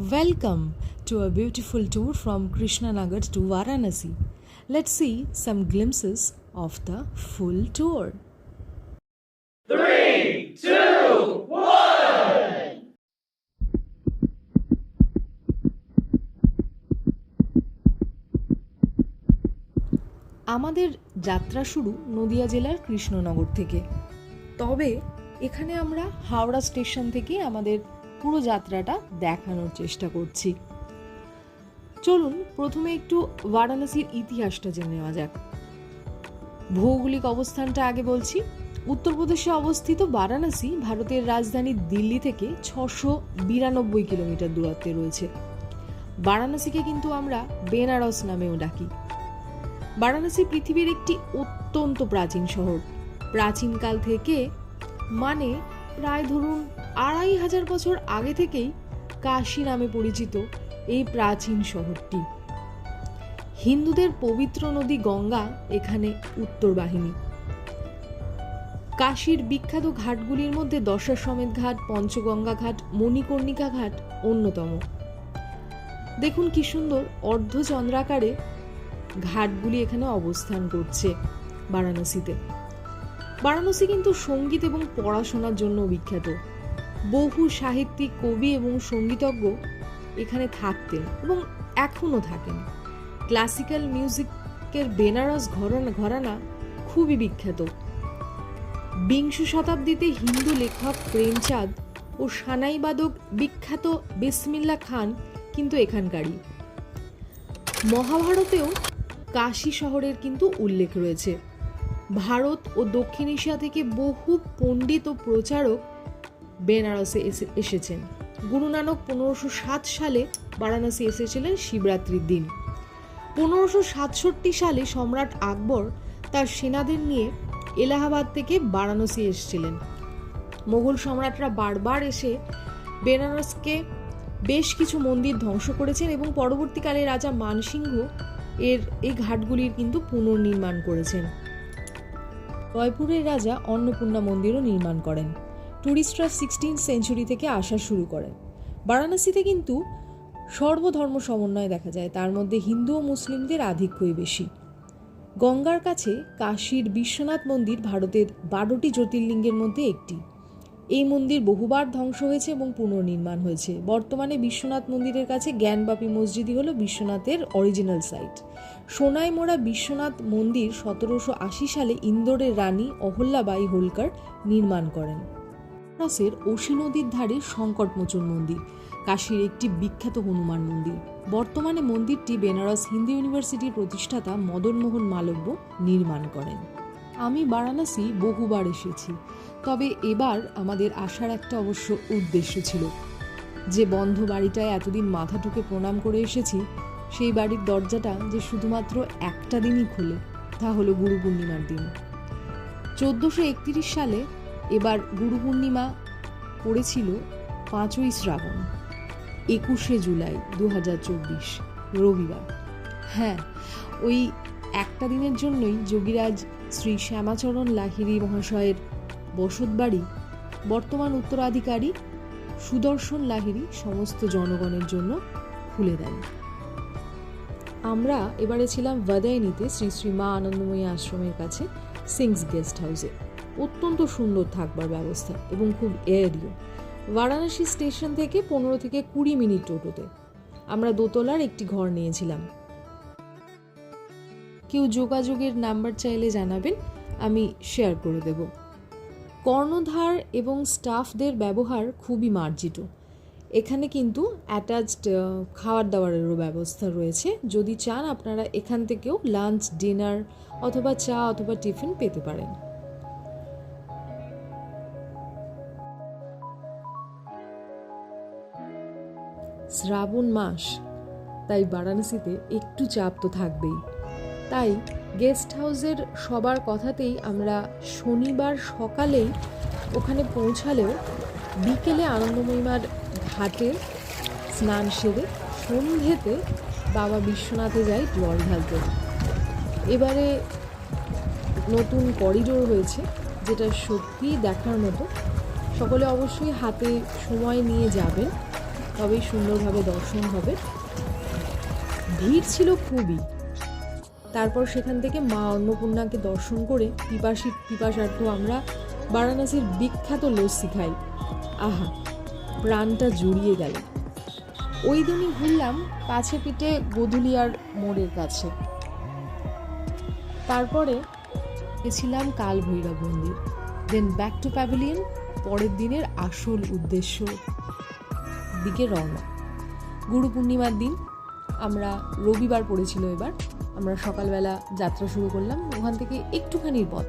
Welcome to a beautiful tour from Krishnanagar to Varanasi. Let's see some glimpses of the full tour. Three, two, আমাদের যাত্রা শুরু নদিয়া জেলার কৃষ্ণনগর থেকে তবে এখানে আমরা হাওড়া স্টেশন থেকে আমাদের পুরো যাত্রাটা দেখানোর চেষ্টা করছি। চলুন, প্রথমে একটু বারাণসীর ইতিহাসটা জেনে নেওয়া যাক। ভৌগোলিক অবস্থানটা আগে বলছি। উত্তরপ্রদেশে অবস্থিত বারাণসী ভারতের রাজধানী দিল্লি থেকে ছশো বিরানব্বই কিলোমিটার দূরত্বে রয়েছে। বারাণসীকে কিন্তু আমরা বেনারস নামেও ডাকি। বারাণসী পৃথিবীর একটি অত্যন্ত প্রাচীন শহর। প্রাচীনকাল থেকে মানে প্রায় ধরুন আড়াই হাজার বছর আগে থেকেই কাশী নামে পরিচিত এই প্রাচীন শহরটি। হিন্দুদের পবিত্র নদী গঙ্গা এখানে উত্তর বাহিনী। কাশীর বিখ্যাত ঘাটগুলির মধ্যে দশাশ্বমেধ ঘাট, পঞ্চগঙ্গা ঘাট, মণিকর্ণিকা ঘাট অন্যতম। দেখুন কি সুন্দর অর্ধচন্দ্রাকারে ঘাটগুলি এখানে অবস্থান করছে বারাণসীতে। বারাণসী কিন্তু সংগীত এবং পড়াশোনার জন্য বিখ্যাত। বহু সাহিত্যিক, কবি এবং সঙ্গীতজ্ঞ এখানে থাকতেন এবং এখনও থাকেন। ক্লাসিক্যাল মিউজিকের বেনারস ঘরানা ঘরানা খুবই বিখ্যাত। বিংশ শতাব্দীতে হিন্দু লেখক প্রেমচাঁদ ও সানাইবাদক বিখ্যাত বিসমিল্লা খান কিন্তু এখানকারই। মহাভারতেও কাশী শহরের কিন্তু উল্লেখ রয়েছে। ভারত ও দক্ষিণ এশিয়া থেকে বহু পণ্ডিত ও প্রচারক বেনারসে এসে- এসেছেন। গুরু নানক পনেরোশো সাত সালে বারাণসী এসেছিলেন শিবরাত্রির দিন। পনেরোশো সাতষট্টি সালে সম্রাট আকবর তার সেনাদের নিয়ে এলাহাবাদ থেকে বারাণসী এসেছিলেন। মোগল সম্রাটরা বারবার এসে বেনারসকে বেশ কিছু মন্দির ধ্বংস করেছেন এবং পরবর্তীকালে রাজা মানসিংহ এর, এই ঘাটগুলির কিন্তু পুনর্নির্মাণ করেছেন। জয়পুরের রাজা অন্নপূর্ণা মন্দিরও নির্মাণ করেন। টুরিস্টরা সিক্সটিন সেঞ্চুরি থেকে আসা শুরু করেন। বারাণসীতে কিন্তু সর্বধর্ম সমন্বয় দেখা যায়, তার মধ্যে হিন্দু ও মুসলিমদের আধিক্যই বেশি। গঙ্গার কাছে কাশীর বিশ্বনাথ মন্দির ভারতের বারোটি জ্যোতির্লিঙ্গের মধ্যে একটি। এই মন্দির বহুবার ধ্বংস হয়েছে এবং পুনর্নির্মাণ হয়েছে। বর্তমানে বিশ্বনাথ মন্দিরের কাছে জ্ঞানবাপী মসজিদই হলো বিশ্বনাথের অরিজিনাল সাইট সোনায় মোড়া বিশ্বনাথ মন্দির সতেরোশো আশি সালে ইন্দোরের রানী অহল্যাবাই হোলকার নির্মাণ করেন। বেনারসের ওশি নদীর ধারে সংকটমোচন মন্দির, কাশীর একটি বিখ্যাত হনুমান মন্দির। বর্তমানে মন্দিরটি বেনারস হিন্দু ইউনিভার্সিটির প্রতিষ্ঠাতা মদনমোহন মালব্য নির্মাণ করেন। আমি বারাণসী বহুবার এসেছি। তবে এবার আমাদের আসার একটা অবশ্য উদ্দেশ্য ছিল। যে বন্ধ বাড়িটায় এতদিন মাথা ঠুকে প্রণাম করে এসেছি, সেই বাড়ির দরজাটা যে শুধুমাত্র একটা দিনই খোলে, তা হলো গুরু পূর্ণিমার দিন। চোদ্দোশো একত্রিশ সালে এবার গুরু পূর্ণিমা পড়েছিল পাঁচই শ্রাবণ, একুশে জুলাই দু হাজার চব্বিশ, রবিবার। হ্যাঁ ওই একটা দিনের জন্যই যোগীরাজ শ্রী শ্যামাচরণ লাহিড়ী মহাশয়ের বসতবাড়ি বর্তমান উত্তরাধিকারী সুদর্শন লাহিড়ী সমস্ত জনগণের জন্য খুলে দেন। আমরা এবারে ছিলাম ভাদায়নিতে শ্রী শ্রী মা আনন্দময়ী আশ্রমের কাছে সিংস গেস্ট হাউসে। অত্যন্ত সুন্দর থাকবার ব্যবস্থা এবং খুব এয়ারিও বারাণসী স্টেশন থেকে পনেরো থেকে কুড়ি মিনিট টোটোতে। আমরা দোতলার একটি ঘর নিয়েছিলাম। কেউ যোগাযোগের নাম্বার চাইলে জানাবেন, আমি শেয়ার করে দেব। কর্ণধার এবং স্টাফদের ব্যবহার খুবই মার্জিত। এখানে কিন্তু অ্যাটাচড খাওয়ার দাওয়ারেরও ব্যবস্থা রয়েছে। যদি চান আপনারা এখান থেকেও লাঞ্চ ডিনার অথবা চা অথবা টিফিন পেতে পারেন। শ্রাবণ মাস, তাই বারাণসীতে একটু চাপ তো থাকবেই। তাই গেস্ট হাউসের সবার কথাতেই আমরা শনিবার সকালেই ওখানে পৌঁছালেও বিকেলে আনন্দময়ীমার ঘাটে স্নান সেরে সন্ধ্যেতে বাবা বিশ্বনাথে যাই জল ঢালতে। এবারে নতুন করিডোর হয়েছে, যেটা সত্যিই দেখার মতো। সকলে অবশ্যই হাতে সময় নিয়ে যাবেন, তবেই সুন্দরভাবে দর্শন হবে। ভিড় ছিল খুবই। তারপর সেখান থেকে মা অন্নপূর্ণাকে দর্শন করে পিপাসী পিপাসার্থ আমরা বারাণসীর বিখ্যাত লস্যি খাই। আহা, প্রাণটা জুড়িয়ে গেল। ওই দিনই ঘুরলাম কাছে পিঠে গদুলিয়ার মোড়ের কাছে। তারপরে গেছিলাম কাল ভৈরব মন্দির। দেন ব্যাক টু প্যাভিলিয়ন পরের দিনের আসল উদ্দেশ্য। দিকে রওনা। গুরু পূর্ণিমার দিন, আমরা রবিবার পড়েছিল এবার। আমরা সকালবেলা যাত্রা শুরু করলাম, ওখান থেকে একটুখানির পথ।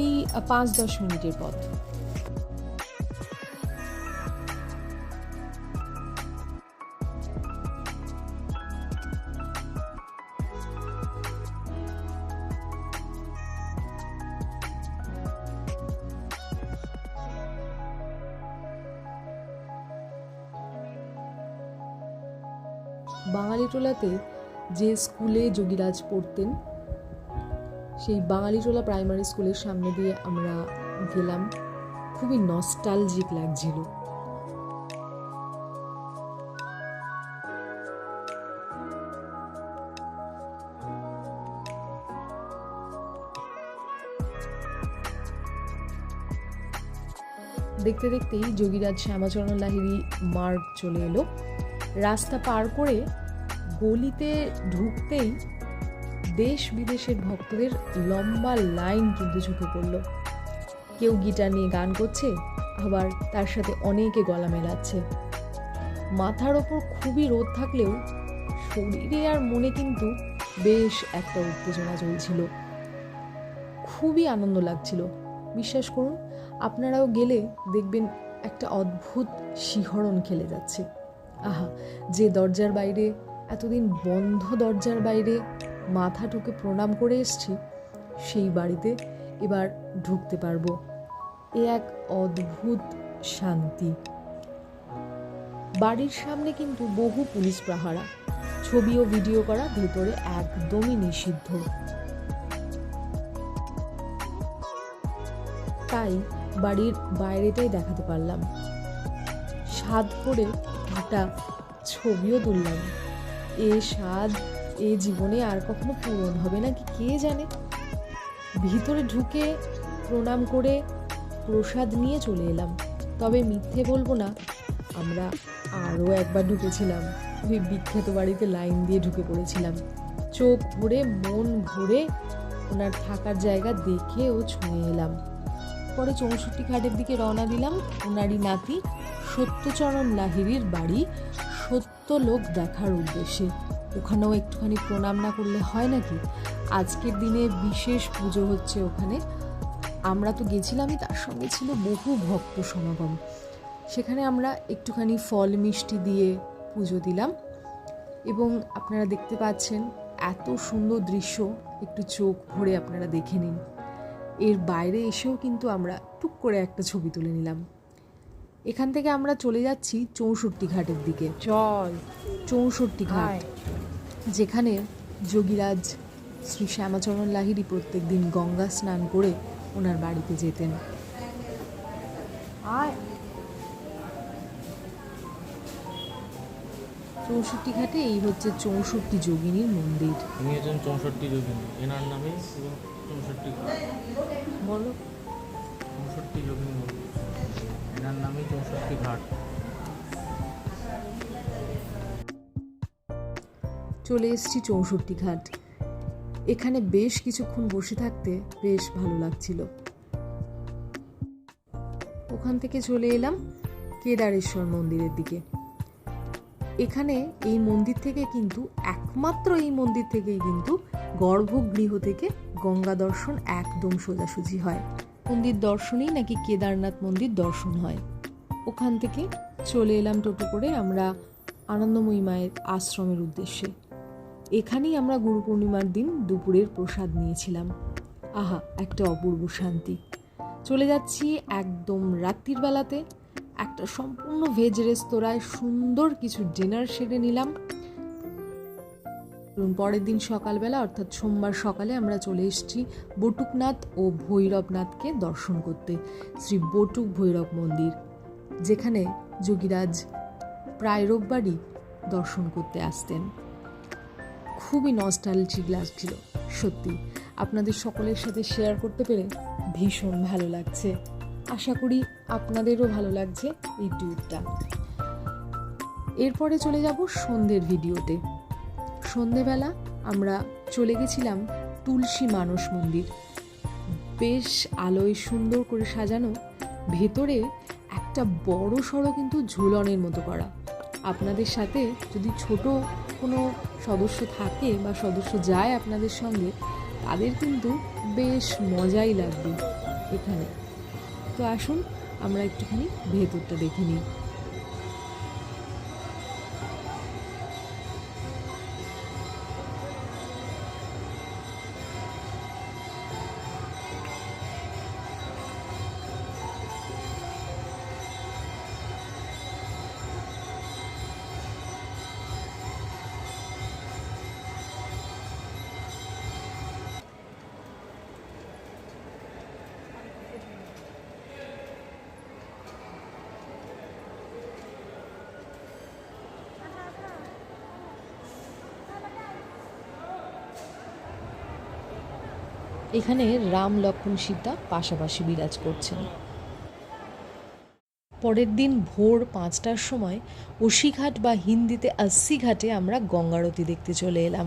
এই পাঁচ দশ মিনিটের পথ। বাঙালিটোলাতে যে স্কুলে যোগীরাজ পড়তেন, সেই বাঙালিটোলা প্রাইমারি স্কুলের সামনে দিয়ে আমরা গেলাম। খুবই নস্টালজিক লাগছিল। দেখতে দেখতেই যোগীরাজ শ্যামাচরণ লাহিড়ী মার্গ চলে এলো। রাস্তা পার করে গলিতে ঢুকতেই দেশ বিদেশের ভক্তদের লম্বা লাইন কিন্তু ঝুঁকে পড়ল। কেউ গিটার নিয়ে গান করছে, আবার তার সাথে অনেকে গলা মেলাচ্ছে। মাথার ওপর খুবই রোদ থাকলেও শরীরে আর মনে কিন্তু বেশ একটা উত্তেজনা চলছিল খুবই আনন্দ লাগছিল। বিশ্বাস করুন, আপনারাও গেলে দেখবেন একটা অদ্ভুত শিহরণ খেলে যাচ্ছে। আহা, যে দরজার বাইরে এতদিন বন্ধ দরজার বাইরে মাথা ঠুকে প্রণাম করে এসছি, সেই বাড়িতে এবার ঢুকতে পারব। এ এক অদ্ভুত শান্তি। বাড়ির সামনে কিন্তু বহু পুলিশ পাহারা, ছবি ও ভিডিও করা ভেতরে একদমই নিষিদ্ধ। তাই বাড়ির বাইরেটাই দেখাতে পারলাম। স্বাদ করে একটা ছবিও তুললাম। এ স্বাদ, এ জীবনে আর কখনো পূরণ হবে নাকি কে জানে? ভিতরে ঢুকে প্রণাম করে প্রসাদ নিয়ে চলে এলাম। তবে মিথ্যে বলব না, আমরা আরও একবার ঢুকেছিলাম। ওই বিখ্যাত বাড়িতে লাইন দিয়ে ঢুকে পড়েছিলাম। চোখ ভরে, মন ভরে ওনার থাকার জায়গা দেখে ও ছুঁয়ে এলাম। পরে চৌষট্টি ঘাটের দিকে রওনা দিলাম ওনারই নাতি সত্যচরণ লাহিড়ির বাড়ি সত্য লোক দেখার উদ্দেশ্যে। ওখানেও একটুখানি প্রণাম না করলে হয় নাকি? আজকের দিনে বিশেষ পুজো হচ্ছে ওখানে। আমরা তো গেছিলামই, তার সঙ্গে ছিল বহু ভক্ত সমাগম। সেখানে আমরা একটুখানি ফল মিষ্টি দিয়ে পুজো দিলাম। এবং আপনারা দেখতে পাচ্ছেন, এত সুন্দর দৃশ্য, একটু চোখ ভরে আপনারা দেখে নিন। এর বাইরে এসেও কিন্তু আমরা টুক করে একটা ছবি তুলে নিলাম। এখান থেকে আমরা চলে যাচ্ছি চৌষট্টি ঘাটের দিকে। চল। চৌষট্টি ঘাট। যেখানে যোগীরাজ শ্রী শ্যামাচরণ লাহিড়ী প্রত্যেক দিন গঙ্গা স্নান করে ওনার বাড়িতে যেতেন। আয়। চৌষট্টি ঘাটে এই হচ্ছে চৌষট্টি যোগিনীর মন্দির। ইনি হচ্ছেন চৌষট্টি যোগিনী। এনার নামে চৌষট্টি বলো। চৌষট্টি যোগিনী ঘাট। চলে এসেছি চৌষট্টি ঘাট। এখানে বেশ কিছুক্ষণ বসে থাকতে বেশ ভালো লাগছিল। ওখান থেকে চলে এলাম কেদারেশ্বর মন্দিরের দিকে। এখানে এই মন্দির থেকে কিন্তু, একমাত্র এই মন্দির থেকেই কিন্তু গর্ভগৃহ থেকে গঙ্গা দর্শন একদম সোজাসুজি হয়। মন্দির দর্শনেই নাকি কেদারনাথ মন্দির দর্শন হয়। ওখান থেকে চলে এলাম টোটো করে আমরা আনন্দময়ী মায়ের আশ্রমের উদ্দেশ্যে। এখানেই আমরা গুরু পূর্ণিমার দিন দুপুরের প্রসাদ নিয়েছিলাম। আহা, একটা অপূর্ব শান্তি। চলে যাচ্ছি একদম রাত্রির বেলাতে। একটা সম্পূর্ণ ভেজ রেস্তোরাঁয় সুন্দর কিছু ডিনার সেরে নিলাম। পরের দিন সকালবেলা, অর্থাৎ সোমবার সকালে আমরা চলে এসেছি বটুকনাথ ও ভৈরবনাথকে দর্শন করতে। শ্রী বটুক ভৈরব মন্দির। যেখানে যোগীরাজ প্রায় রোববারই দর্শন করতে আসতেন। খুবই নস্টালজিক লাগছিল, সত্যি। আপনাদের সকলের সাথে শেয়ার করতে পেরে ভীষণ ভালো লাগছে। আশা করি আপনাদেরও ভালো লাগছে এই ট্যুরটা। এরপরে চলে যাব সন্ধ্যের ভিডিওতে। সন্ধেবেলা আমরা চলে গেছিলাম তুলসী মানস মন্দির। বেশ আলোয় সুন্দর করে সাজানো, ভেতরে একটা বড় সড়ো কিন্তু ঝুলনের মতো করা। আপনাদের সাথে যদি ছোট কোনো সদস্য থাকে বা সদস্য যায় আপনাদের সঙ্গে, তাদের কিন্তু বেশ মজাই লাগবে এখানে। তো আসুন, আমরা একটুখানি ভেতরটা দেখে নিই। এখানে রাম লক্ষ্মণ সীতা পাশাপাশি বিরাজ করছেন। পরের দিন ভোর পাঁচটার সময় অসিঘাট বা হিন্দিতে আস্সি ঘাটে আমরা গঙ্গারতি দেখতে চলে এলাম।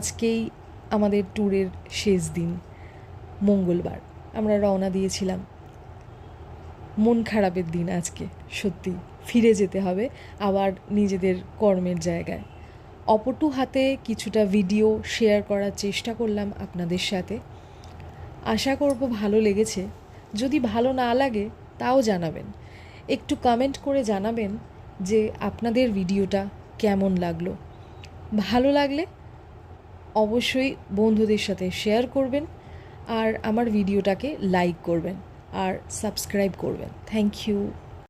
আজকেই আমাদের ট্যুরের শেষ দিন, মঙ্গলবার। আমরা রওনা দিয়েছিলাম। মন খারাপের দিন আজকে, সত্যি। ফিরে যেতে হবে আবার নিজেদের কর্মের জায়গায়। অপটু হাতে কিছুটা ভিডিও শেয়ার করার চেষ্টা করলাম আপনাদের সাথে। আশা করব ভালো লেগেছে। যদি ভালো না লাগে, তাও জানাবেন। একটু কমেন্ট করে জানাবেন যে আপনাদের ভিডিওটা কেমন লাগল। ভালো লাগলে অবশ্যই বন্ধুদের সাথে শেয়ার করবেন আর আমার ভিডিওটাকে লাইক করবেন আর সাবস্ক্রাইব করবেন। Thank you